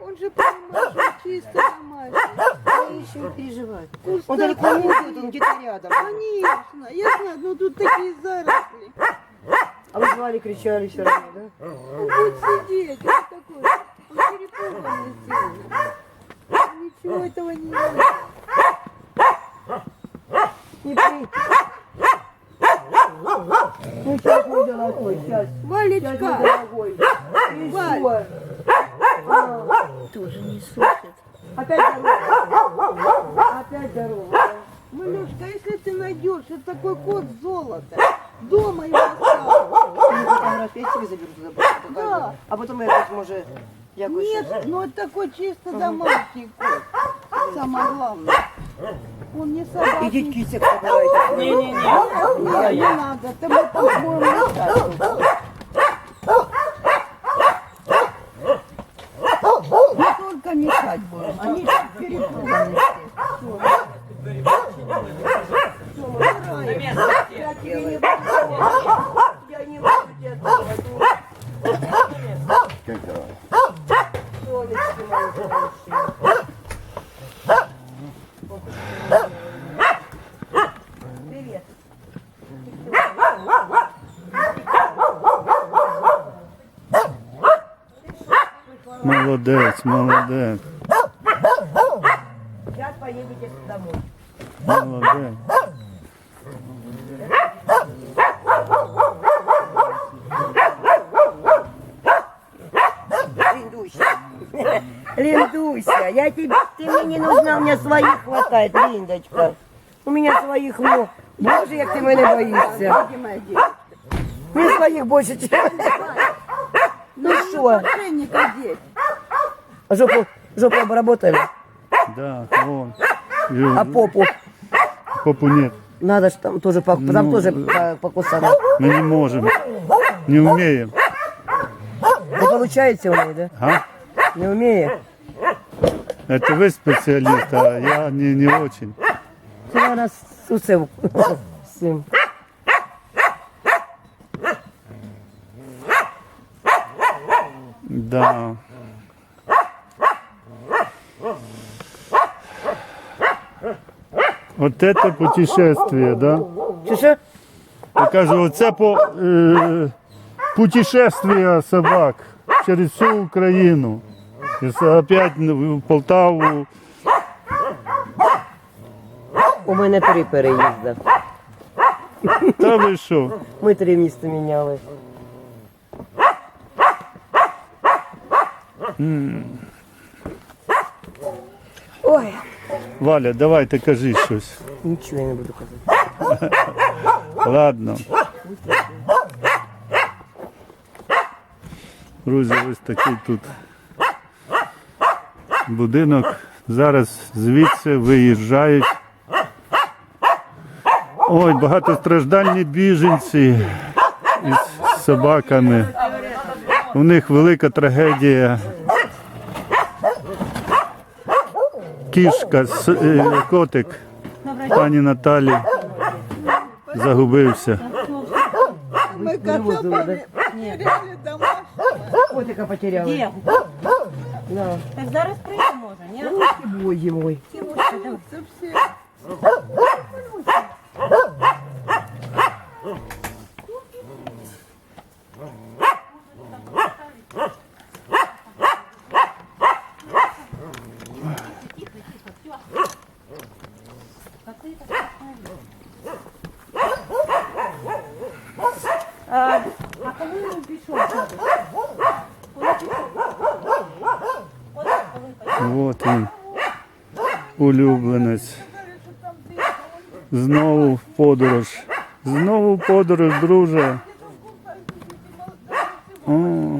Он же понимает, что чисто домашний. Они еще не переживают. Он далеко не уйдет, он где-то рядом. Конечно, я знаю, но тут такие заросли. А вы звали, кричали все равно, да? Он будет сидеть, он такой, он перепуганный сильно. Ничего этого не видно. Не при... Ну, сейчас, мой дорогой, сейчас. Сейчас, мой Валечка, дорогой. И Валь. всё Тоже не слышит. Опять дорога. Опять дорога. Малюшка, если ты найдешь, это такой кот золота, дома его оставил. Мені фотографії собі заберу туди, покажу. Да. А потім я якось, може, якось... Нет, ну это такой чисто домашний кот. Самое главное. Он не собака. Ідіть кісик забирайте. Не-не-не. Нет, не надо, ты мы по-моему Линдуся, я тебе, ты мне не нужна, у меня своих хватает, Линдочка. У меня своих много. Боже, як ти мене боїшся. Где моя девочка? Мені своїх більше, ніж... Ну що, Ошейник одеть. жопу, жопу обработали, Да, вон. а попу? Попу нет. Надо ж там тоже, по- там Ну, тоже по- покусано. Мы не можем. Не умеем. Не получается у меня, да? А? Не умею. Это вы специалист, а я не, не очень. Це у нас усе з цим. Да. Вот это путешествие, да? Чи що? Я кажу, оце по е, путешествие собак через всю Україну. І опять в Полтаву. У мене три переїзди. Та ви що? Ми три міста міняли. Ой, Валя, давай ти кажи щось. нічого я не буду казати. Ладно. Друзі, ось такий тут будинок. Зараз звідси виїжджають. Ой, багатостраждальні біженці із собаками. У них велика трагедія. Кішка, с- е, котик пані Наталі загубився. Мы кота домашнего. Котика потеряли. Да. Так зараз прийде може, ні? Ой, мой. Все, все. Улюбленець. Знову в подорож. Знову в подорож, друже. О,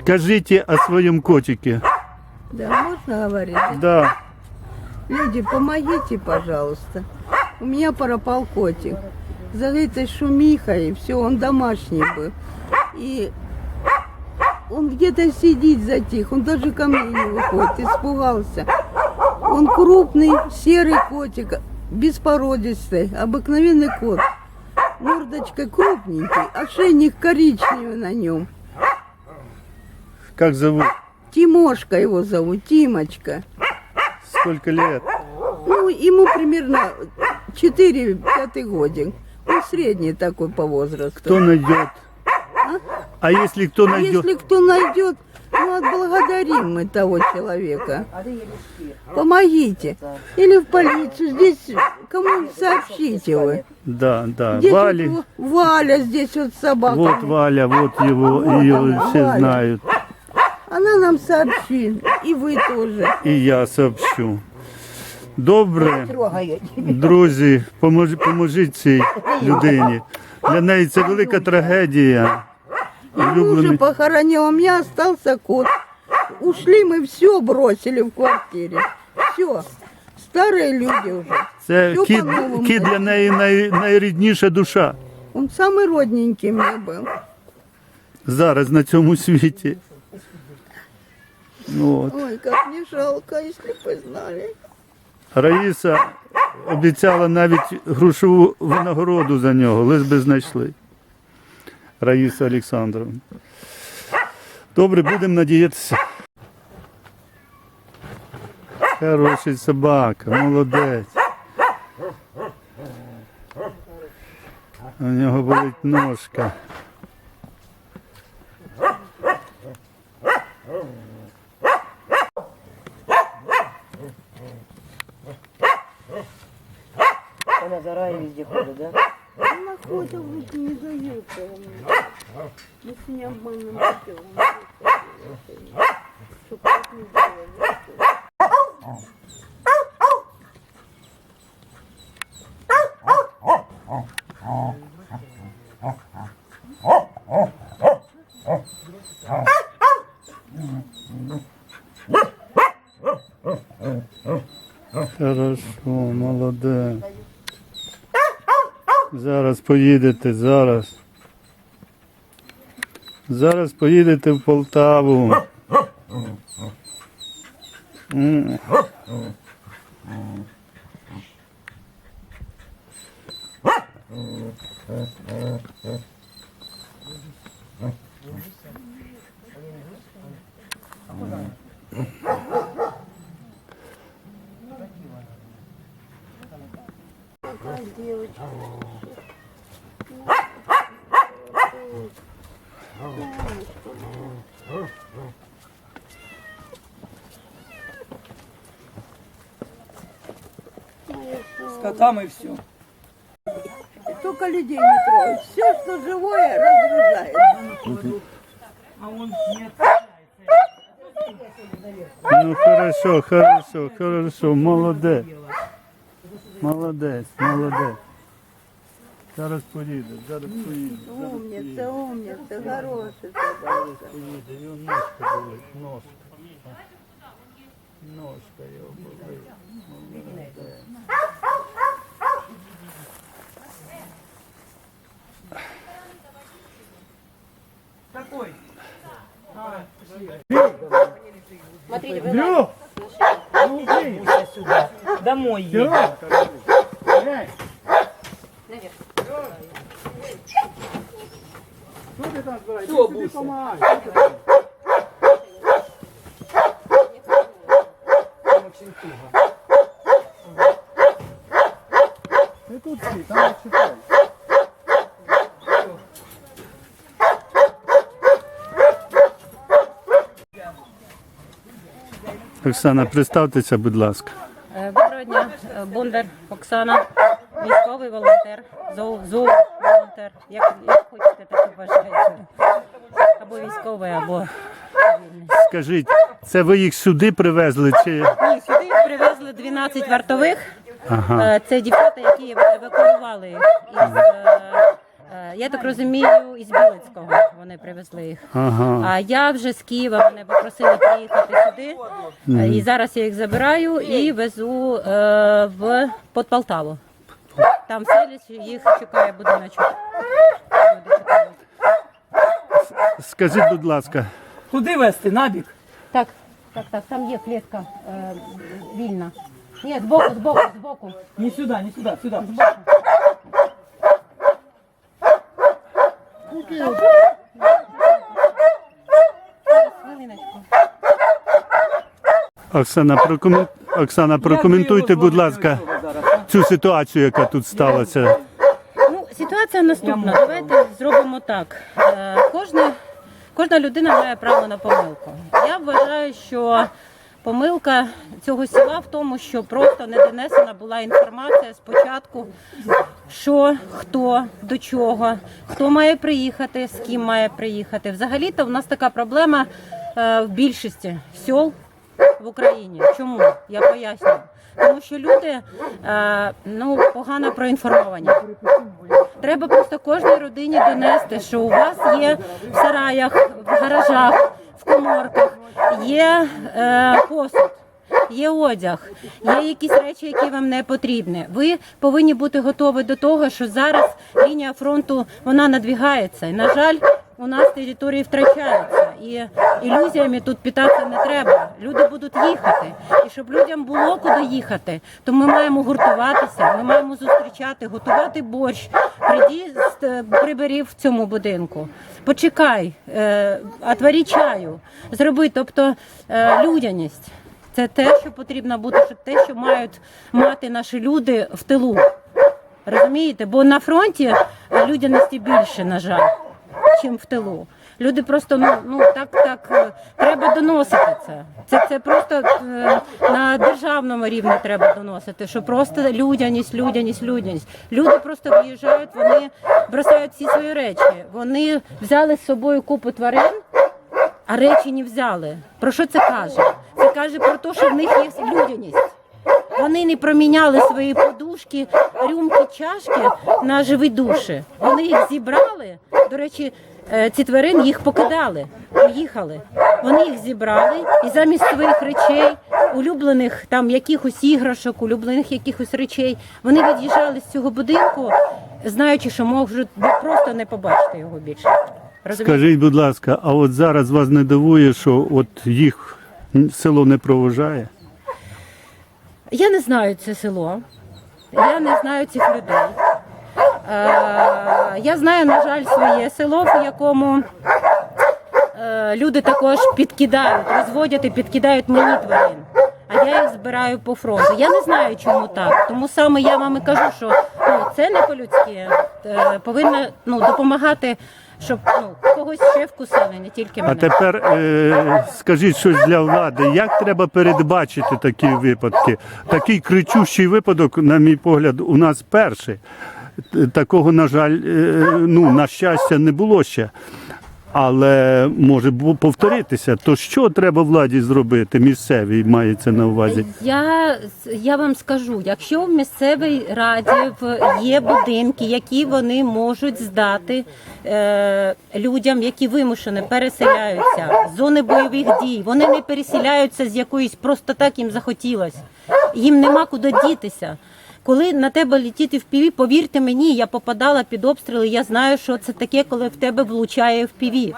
Скажите о своем котике. Да, можно говорить? Да. Люди, помогите, пожалуйста. У меня пропал котик. За этой шумихой, все, он домашний был. И он где-то сидит затих, он даже ко мне не выходит, испугался. Он крупный, серый котик, беспородистый, обыкновенный кот. Мордочка крупненький, ошейник коричневый на нем. Как зовут? Тимошка его зовут, Тимочка. Сколько лет? Ну, ему примерно 4-5 годик. Он средний такой по возрасту. Кто найдет? А если кто А найдет? если кто найдет, ну, отблагодарим мы того человека. А. Помогите. Или в полицию. Здесь кому сообщите вы. Да, да. Здесь Вали. вот Валя здесь вот собака. Вот Валя, вот его, Вот ее она, все Валя. знают. Она нам сообщит. И вы тоже. І я сообщу. Добре, Трогай. друзі, помож, поможіть цій людині. Для неї це велика трагедія. Мужа Улюблений. похоронил, у меня остался кот. Ушли мы все бросили в квартире. Все. Старые люди уже. Це Всё кіт, по-новому. кіт для неї най, найрідніша душа Он самый родненький мне был. зараз на цьому світі. От. Ой, как мне жалко, если бы знали. Раїса обіцяла навіть грошову винагороду за нього, лиш би знайшли. Раїса Олександровна. Добре, будемо надіятися. Хороший собака, молодець. У нього болить ножка. Она за рай везде ходит, да? Она ходит, вот не дается. Мы с ней обманным путем. Чтоб так не делали. Хорошо, молодець. Поїдете, зараз. Зараз поїдете в Полтаву. М. С котами все. Только людей не трогают. Все, что живое, разгружает. А он нет. Ну хорошо, хорошо, хорошо, молодець. Молодець, молодець. Зараз поїде, зараз поїде. Зараз Умница, умница, хороший собака. поїде. Його ножка болить, ножка. Ножка його Льох! Сюда. Домой едет. Все, Буся. Там очень туго. Оксана, представтеся, будь ласка. Е, Доброго дня, Е, Бондар Оксана, військовий волонтер, зоо, волонтер. Як, як хочете, так і вважаєте. Або військовий, або. Скажіть, це ви їх сюди привезли чи. Ні, сюди привезли 12 вартових. Ага. Е, Це дівчата, які евакуювали із, я так розумію, із Білицького вони привезли їх. Ага. А я вже з Києва мене попросили приїхати сюди. Е, І зараз я їх забираю і везу е, в під Полтаву. Там селять, їх чекає будиночок. Люди чекають. Скажіть, будь ласка, Куди вести? Набік? Так, так, так, там є клітка е, вільна. Ні, збоку, збоку, збоку. Не сюди, не сюди, сюди. Оксана, прокомен... Оксана, прокоментуйте, будь ласка, цю ситуацію, яка тут сталася. Ну, ситуація наступна. Давайте зробимо так. Е, Кожна, кожна людина має право на помилку. Я вважаю, що помилка цього села в тому, що просто не донесена була інформація спочатку, що, хто, до чого, хто має приїхати, з ким має приїхати. Взагалі-то в нас така проблема е, в більшості сіл в Україні. Чому? Я пояснюю. Тому що люди е, ну, погано проінформовані. Треба просто кожній родині донести, що у вас є в сараях, в гаражах, в коморках, є е, посуд. Є одяг, є якісь речі, які вам не потрібні. Ви повинні бути готові до того, що зараз лінія фронту вона надвігається. І, на жаль, у нас території втрачаються. І ілюзіями тут питатися не треба. Люди будуть їхати. І щоб людям було куди їхати, то ми маємо гуртуватися, ми маємо зустрічати, готувати борщ. Прийди, ст- прибери в цьому будинку. Почекай, е, отвори чаю, зроби, тобто е, людяність. Це те, що потрібно бути, що те, що мають мати наші люди в тилу. Розумієте? Бо на фронті людяності більше, на жаль, чим в тилу. Люди просто ну, ну так, так е, треба доносити це. Це, це просто е, на державному рівні треба доносити, що просто людяність, людяність, людяність. Люди просто виїжджають, вони бросають всі свої речі. Вони взяли з собою купу тварин, а речі не взяли. Про що це каже? Це каже про те, що в них є людяність. Вони не проміняли свої подушки, рюмки, чашки на живі душі. Вони їх зібрали. До речі, е, ці тварин їх покидали, поїхали. Вони їх зібрали і замість своїх речей, улюблених там якихось іграшок, улюблених якихось речей, вони від'їжджали з цього будинку, знаючи, що можуть просто не побачити його більше. Розумієте? Скажіть, будь ласка, а от зараз вас не дивує, що от їх село не провожає? Я не знаю це село, я не знаю цих людей. Е, я знаю, на жаль, своє село, в якому е, люди також підкидають, розводять і підкидають мені тварин. А я їх збираю по фронту. Я не знаю, чому так. Тому саме я вам і кажу, що ну, це не по-людськи. Е, повинна ну, допомагати, щоб ну, когось ще вкусили, не тільки А тепер е, скажіть щось для влади. Як треба передбачити такі випадки? Такий кричущий випадок, на мій погляд, у нас перший. Такого, на жаль, е, ну, на щастя, не було ще. Але може повторитися. То що треба владі зробити? Місцевій мається на увазі. Я, я вам скажу, якщо в місцевій раді є будинки, які вони можуть здати е, людям, які вимушено переселяються з зони бойових дій, вони не переселяються з якоїсь просто так їм захотілось. Їм нема куди дітися. Коли на тебе летіти в піві, повірте мені, я попадала під обстріли. Я знаю, що це таке, коли в тебе влучає в піві.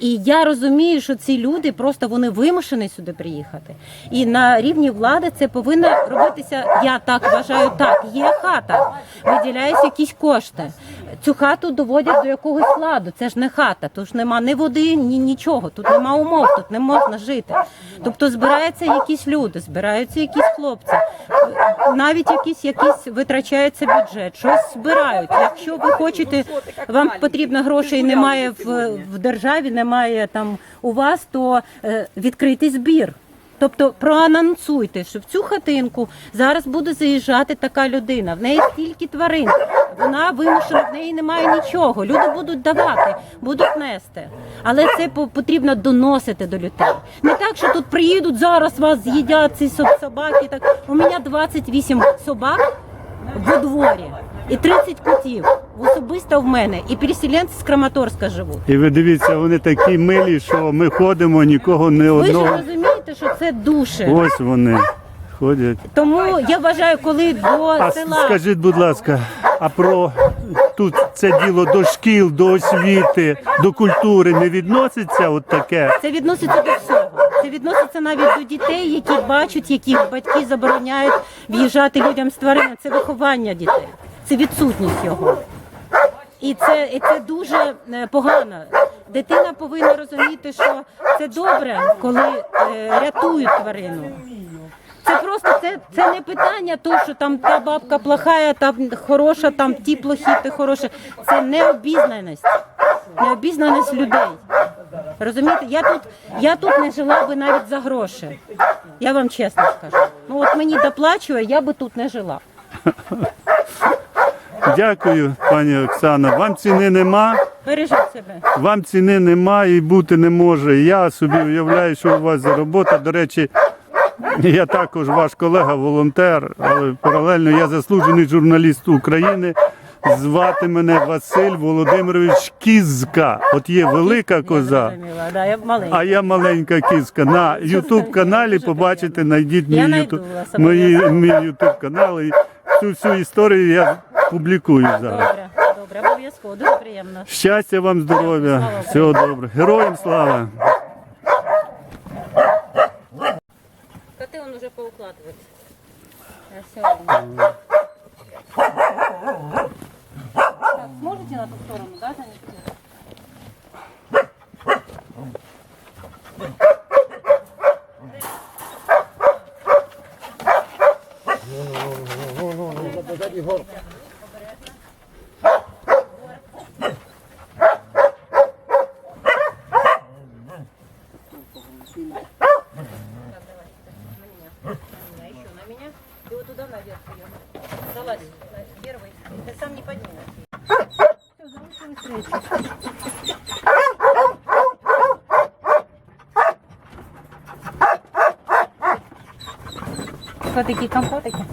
І я розумію, що ці люди просто вони вимушені сюди приїхати. І на рівні влади це повинно робитися. Я так вважаю. Так, є хата, виділяються якісь кошти. Цю хату доводять до якогось ладу. Це ж не хата, тут ж нема ні води, ні нічого. Тут нема умов, тут не можна жити. Тобто збираються якісь люди, збираються якісь хлопці, навіть якісь якісь витрачається бюджет, щось збирають. Якщо ви хочете, вам потрібно грошей, немає в, в державі, немає там у вас, то е, відкритий збір. Тобто проанонсуйте, що в цю хатинку зараз буде заїжджати така людина. В неї стільки тварин, вона вимушена, в неї немає нічого. Люди будуть давати, будуть нести. Але це потрібно доносити до людей. Не так, що тут приїдуть зараз, вас з'їдять ці собаки. Так у мене 28 собак во дворі і 30 котів. Особисто в мене і переселенці з Краматорська живуть. І ви дивіться, вони такі милі, що ми ходимо, нікого не Ви ж розумієте, що це душі. Ось вони ходять. Тому я вважаю, коли до А села скажіть, будь ласка, а про тут це діло до шкіл, до освіти, до культури не відноситься от таке? це відноситься до всього. Це відноситься навіть до дітей, які бачать, яких батьки забороняють в'їжджати людям з тваринами. Це виховання дітей, це відсутність його. І це, і це дуже е, погано. Дитина повинна розуміти, що це добре, коли е, рятують тварину. Це просто це, це не питання того, що там та бабка плохая, там хороша, там ті плохі, ти хороша. Це необізнаність. Необізнаність людей. Розумієте, я тут, я тут не жила би навіть за гроші. Я вам чесно скажу. Ну от мені доплачує, я би тут не жила. Дякую, пані Оксана. Вам ціни нема, Бережіть себе. вам ціни нема і бути не може. Я собі уявляю, що у вас за робота. До речі, я також ваш колега, волонтер, але паралельно я заслужений журналіст України. Звати мене Василь Володимирович Кізка. От є велика коза. А я маленька кізка. На Ютуб каналі побачите, знайдіть мій Ютуб канал І цю всю історію я публікую зараз. Добре, добре, обов'язково, дуже приємно. Щастя вам, здоров'я, всього добре. Героям слава! Коты он уже поукладывает. Я всё равно. Так, сможете на ту сторону, да, занести? назад і горб. Вот такие компотики.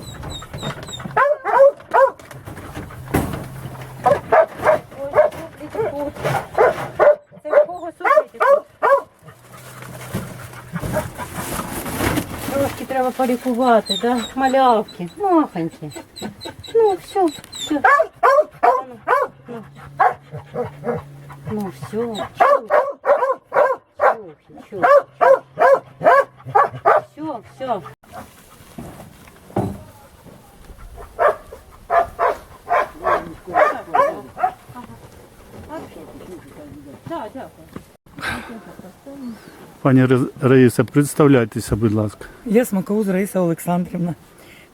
Треба да? Малявки, махоньки. Ну, все, все. Ну все, чухи, чухи, чухи. Все, все. Да, дякую. Пані Раїса, представляйтеся, будь ласка. Я Смакоуз Раїса Олександрівна.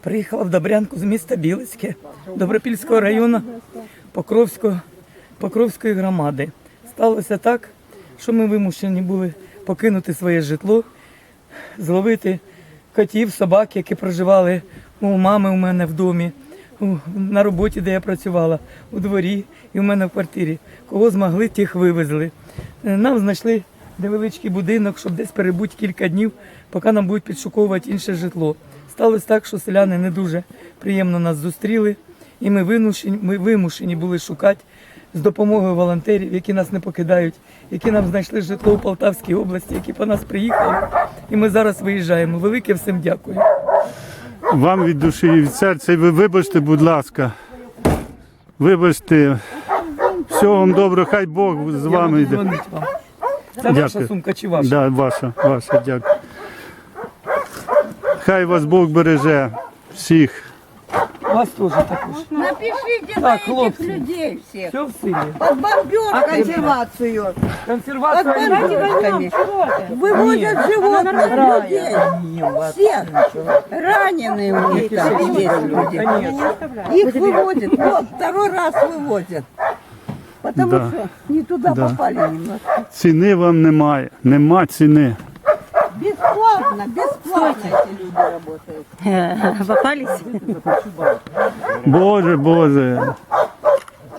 Приїхала в Добрянку з міста Білицьке, Добропільського району Покровського, Покровської громади. Сталося так, що ми вимушені були покинути своє житло, зловити котів, собак, які проживали у мами у мене в домі, на роботі, де я працювала, у дворі і у мене в квартирі. Кого змогли, тих вивезли. Нам знайшли невеличкий будинок, щоб десь перебути кілька днів, поки нам будуть підшуковувати інше житло. Сталося так, що селяни не дуже приємно нас зустріли, і ми вимушені, ми вимушені були шукати з допомогою волонтерів, які нас не покидають, які нам знайшли житло у Полтавській області, які по нас приїхали. І ми зараз виїжджаємо. Велике всім дякую. Вам від душі і від серця. І ви вибачте, будь ласка. Вибачте. Всього вам доброго, хай Бог з вами йде. Дзвонить вам. Це ваша Дякую. сумка чи ваша? Да, ваша, ваша, дякую. Хай вас Бог береже всіх. У вас теж також. Напишите Так, на этих хлопці. людей всех. Все в силі. Под А бомбежками. консервацію? Консервація. Под не буде. бомбежками. Вывозят животных, людей. Ні, у вас Всех. нічого. Раненые у них там есть люди. Конечно. Их вывозят. Вот, второй раз вывозят. Потому Да. что не туда Да. попали немножко. Ціни вам немає. Нема ціни. Бесплатно, бесплатно эти люди работают. Попались? Боже, Боже,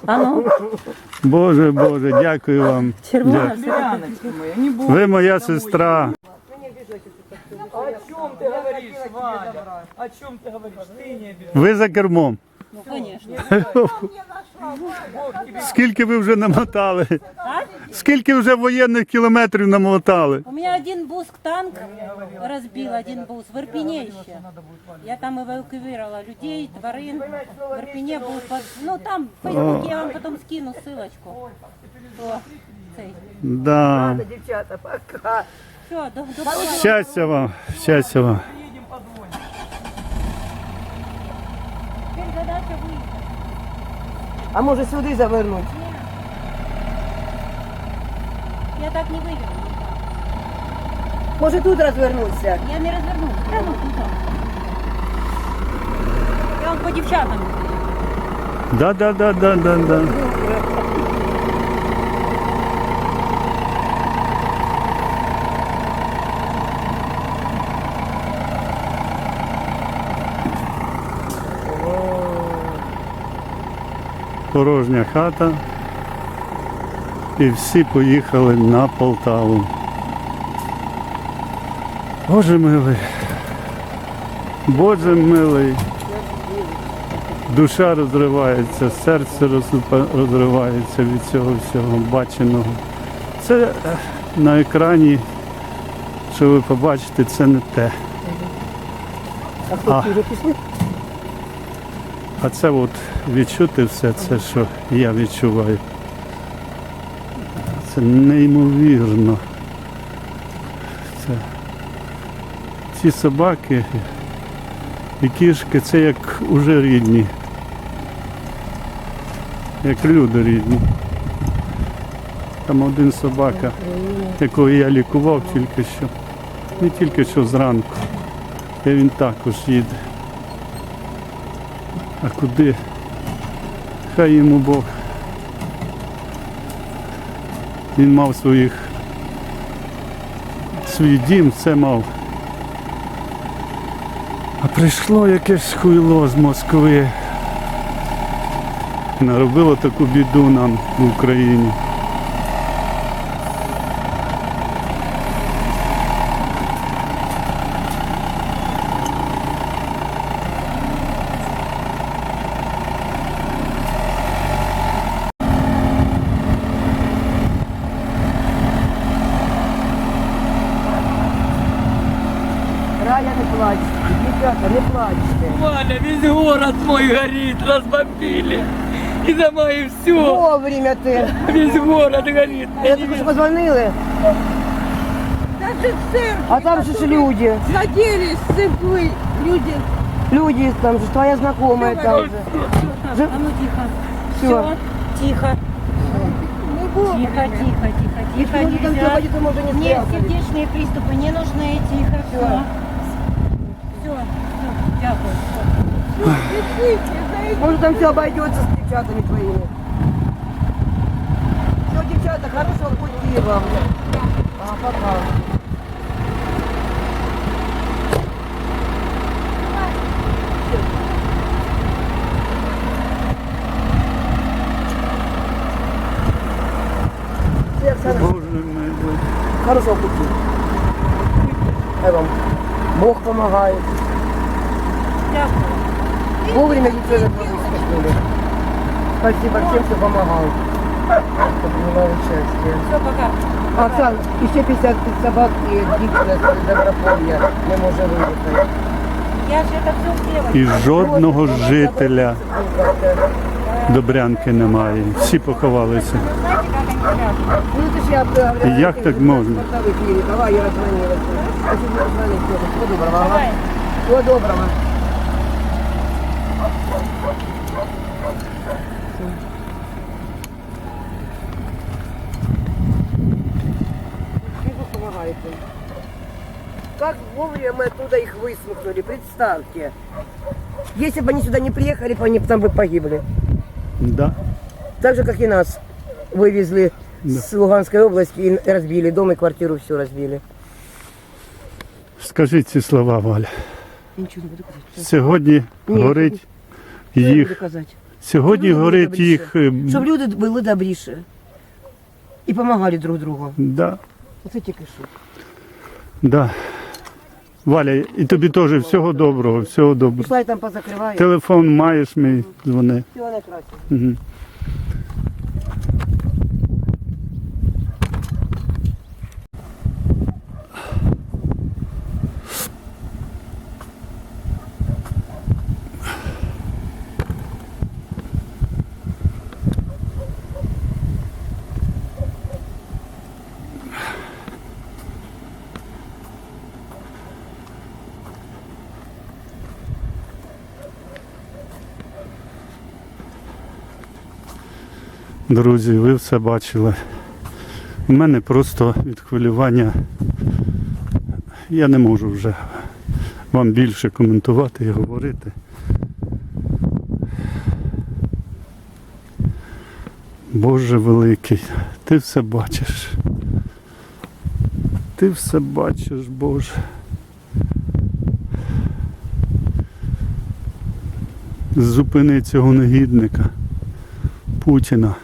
А ну, Боже, Боже, дякую вам. червона. Дя- Ляночка моя, не бойся. Ви моя сестра. О чем ты говоришь, Валя? О чем ты говоришь? Ты не обижайся. Ви за кермом. Конечно. Скільки ви вже намотали? Скільки вже воєнних кілометрів намотали? У меня один буск танк разбил, один бус в Ирпене еще. Я там эвакуировала людей, тварин. В Ирпене был, под... ну там в Фейсбуке я вам потом скину ссылочку. О, цей. Да. Дівчата, пока. Все, до, до побачення. Щастя вам, щастя вам. Теперь задача выехать. А може сюди завернуть? Я так не выверну. Може тут розвернутися? Я не развернусь. Прямо. Я вам по дівчатам. Да, да, да, да, да, да. Порожня хата. І всі поїхали на Полтаву. Боже милий. Боже милий. Душа розривається, серце розривається від цього всього баченого. Це е, на екрані, що ви побачите, це не те. А хлопці вже пішли? А це от відчути все це, що я відчуваю. Це неймовірно. Це... Ці собаки і кішки це як уже рідні. Як люди рідні. Там один собака, якого я лікував тільки що. Не тільки що зранку. І він також їде. А куди? Хай йому Бог. Він мав своїх свій дім, все мав. А прийшло якесь хуйло з Москви. Наробило таку біду нам в Україні. били. И за мной все. Вовремя ты. Весь город горит. Я только что позвонила. Даже церковь. А там же люди. Заделись с церквы люди. Люди там же, твоя знакомая все, там же. Ж... А ну тихо. Все. все. Тихо. Тихо, тихо, тихо, тихо. Если тихо, нельзя. Ходит, не Мне сердечные приступы не нужны. Тихо, все. Все, все. все. Дякую. Все, может там все обойдется с девчатами твоими. Все, девчата, хорошего пути вам. А, пока. Хорошего пути. Бог помогает. Дякую. Вовремя лицо запустили. Спасибо всем, кто помогал. Кто принимал участие. Все, пока. Оксан, ще 50 собак і дівчина з доброполья не може виїхати. Я же это все сделала. І жодного жителя. Как-то Добрянки немає. Всі поховалися. Ну это ж я говорю. Як так можна? в эфире. Давай, я раззвонила. Спасибо, раззвонить. Всего доброго. ага. Всего доброго. Как вовремя мы оттуда их высмухнули, представьте. Если бы они сюда не приехали, бы они там бы погибли. Да. Так же, как и нас вывезли с Луганской области и разбили дом и квартиру все разбили. Скажіть ці слова, Валя. Я ничего не буду казать. Сьогодні Ні. горить Що я буду їх. казати? Сьогодні Люди горить добріше. їх. е, Щоб люди були добріше. І допомагали друг другу. Да, Оце тільки що. да. Валя, і тобі теж всього доброго, всього доброго. Пішла я там позакриваю. Телефон маєш мій, дзвони. Всього найкраще. Угу. Друзі, ви все бачили. У мене просто від хвилювання. Я не можу вже вам більше коментувати і говорити. Боже великий, ти все бачиш. Ти все бачиш, Боже. Зупини цього негідника Путіна.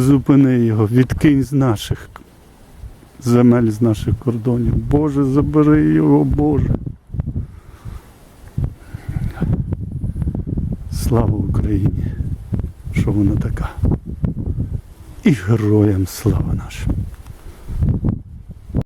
Зупини його, відкинь з наших земель, з наших кордонів. Боже, забери його, Боже. Слава Україні, що вона така. І героям слава нашим.